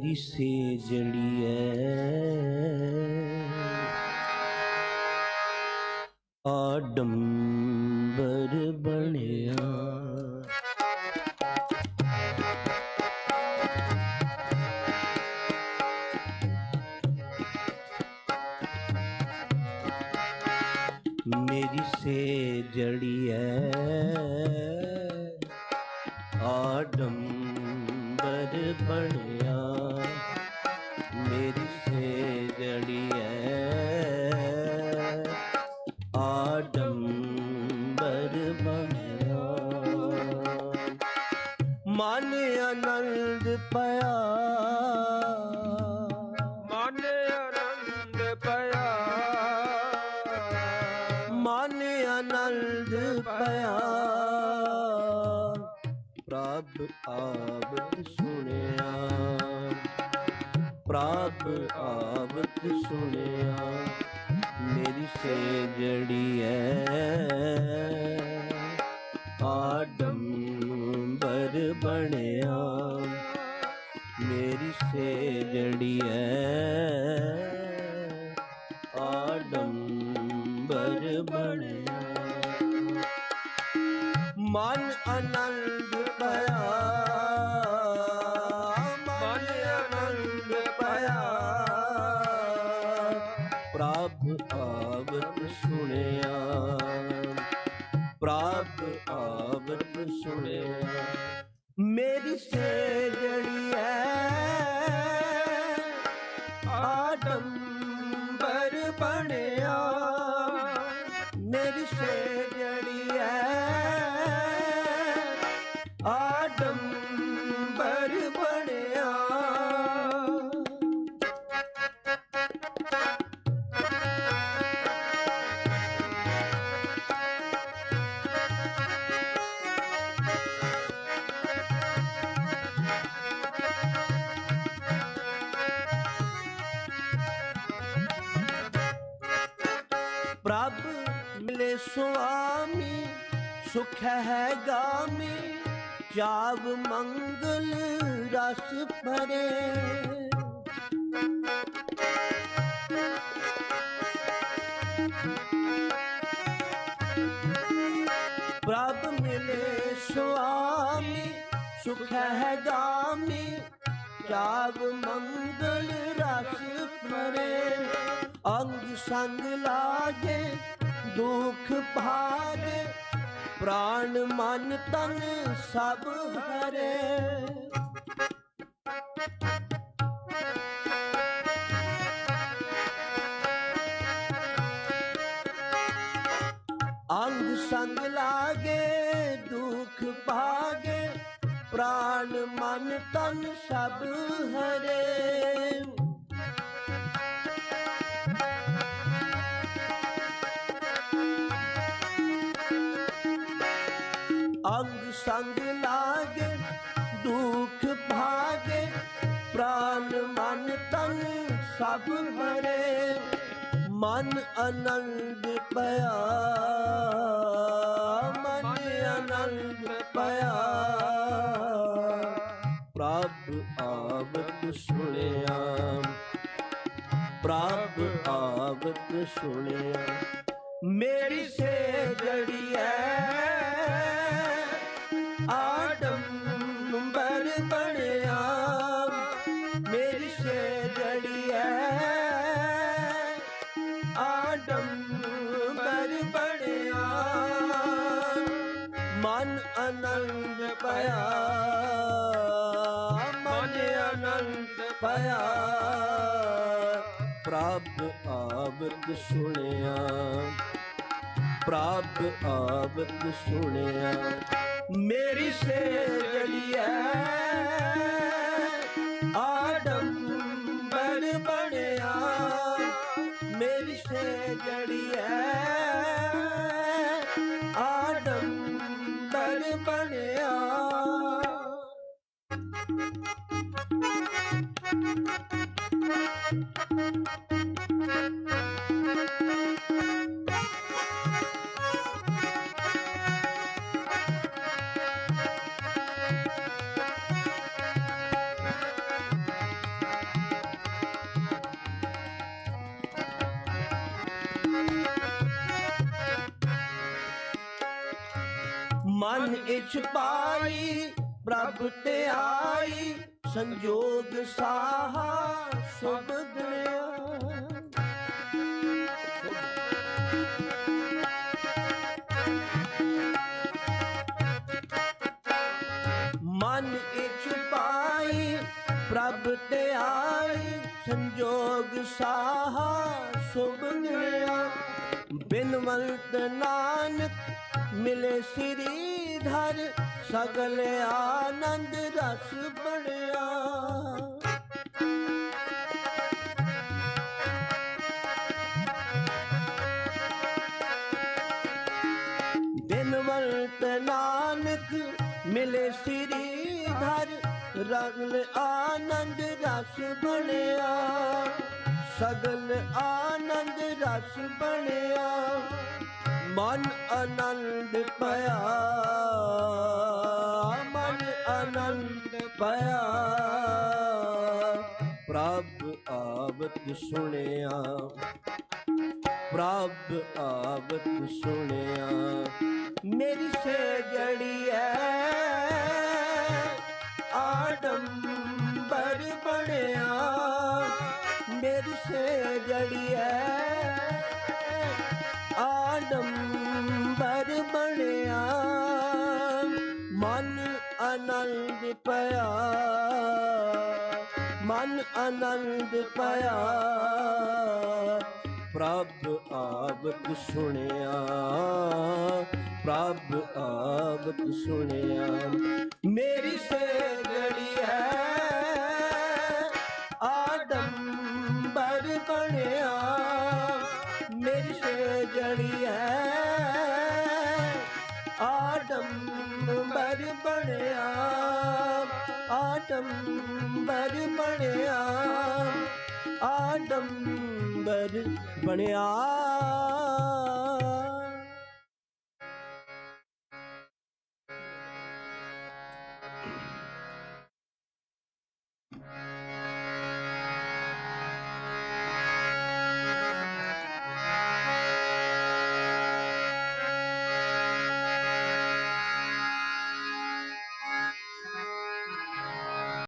ਮੇਰੀ ਸੇਜੜੀ ਐ ਆਡੰਬਰ ਬਣਿਆ ਮੇਰੀ ਸੇਜੜੀ ਐ ਆਡੰਬਰ ਬਣਿਆ। ਮੇਰੀ ਸੇਜੜੀ ਐ। ਆਡੰਬਰ ਬਣਿਆ। ਮਨ ਆਨੰਦ ਪਿਆ। ਪ੍ਰਭ ਆਵਤ ਸੁਣਿਆ। ਪ੍ਰਭ ਆਵਤ ਸੁਣਿਆ, ਮੇਰੀ ਸੇਜੜੀ ਐ। ਆਡੰਬਰ ਬਣਿਆ, ਮੇਰੀ ਸੇ ਜੜੀ ਐ ਆਡੰਬਰ ਬਣਿਆ। ਮਨ ਅਨੰਦ ਆਡੰਬਰ ਬਣਿਆ ਪ੍ਰਭ ਮਿਲੇ ਸੁਆਮੀ ਸੁਖ ਹੈ ਗਾਮੀ ਜਾਗ ਮੰਗਲ ਰਸ ਭਰੇ। ਪ੍ਰਭ ਮਿਲੇ ਸੁਆਮੀ, ਸੁਖ ਹੈ ਗਾਮੀ ਜਾਗ ਮੰਗਲ ਰਸ ਭਰੇ। ਅੰਗ ਸੰਗ ਲਾਗੇ, ਦੁਖ ਭਾਗੇ ਪ੍ਰਾਣ ਮਨ ਤਨ ਸਭ ਹਰੇ। ਅੰਗ ਸੰਗ ਲਾਗੇ, ਦੁਖ ਭਾਗੇ ਪ੍ਰਾਣ ਮਨ ਤਨ ਸਭ ਹਰੇ। ਸੰਗ ਲਾਗੇ, ਦੁਖ ਭਾਗੇ, ਪ੍ਰਾਨ ਮਨ ਤਨ ਸਭ ਹਰੇ ਮਨ ਆਨੰਦ ਪਿਆ, ਮਨ ਆਨੰਦ ਪਿਆ। ਪ੍ਰਭ ਆਵਤ ਸੁਣਿਆ, ਪ੍ਰਭ ਆਵਤ ਸੁਣਿਆ। ਮੇਰੀ ਸੇ ਜੜੀ ਐ ਬਣਿਆ। ਮੇਰੀ ਸੇਜੜੀ ਐ। ਆਡੰਬਰ ਬਣਿਆ। ਮਨ ਆਨੰਦ ਪਿਆ ਮਨ ਆਨੰਦ ਪਿਆ ਪ੍ਰਭ ਆਵਤ ਸੁਣਿਆ। ਪ੍ਰਭ ਆਵਤ ਸੁਣਿਆ। ਮੇਰੀ ਸੇਜੜੀ ਐ। ਮਨ ਇਛ ਪਾਈ ਪ੍ਰਭ ਤੇ ਆਈ, ਸੰਜੋਗ ਸਾਹਾ ਸੁਭ ਮਨ ਇਛ ਪਾਈ, ਪ੍ਰਭ ਤੇ ਆਈ, ਸੰਜੋਗ ਸਾਹਾ ਸੁਭ ਮਿਲਿਆ ਬਿਨਵੰਤ ਨਾਨਕ ਮਿਲੇ ਸ੍ਰੀ ਧਰ, ਸਗਲ ਆਨੰਦ ਰਸ ਬਣਿਆ। ਬਿਨਵੰਤ ਨਾਨਕ ਮਿਲੇ ਸ੍ਰੀ ਧਰ, ਰਗਲ ਆਨੰਦ ਰਸ ਬਣਿਆ। ਸਗਲ ਆਨੰਦ ਰਸ ਬਣਿਆ। ਮਨ ਆਨੰਦ ਪਿਆ, ਮਨ ਆਨੰਦ ਪਿਆ। ਪ੍ਰਭ ਆਵਤ ਸੁਣਿਆ, ਪ੍ਰਭ ਆਵਤ ਸੁਣਿਆ। ਮੇਰੀ ਸੇ ਜੜੀ ਐ ਪਿਆ। ਮਨ ਆਨੰਦ ਪਿਆ ਪ੍ਰਭ ਆਵਤ ਸੁਣਿਆ। ਪ੍ਰਭ ਆਵਤ ਸੁਣਿਆ। ਮੇਰੀ ਸੇਜੜੀ ਹੈ। ਆਡੰਬਰ ਬਣਿਆ ਆਡੰਬਰ ਬਣਿਆ।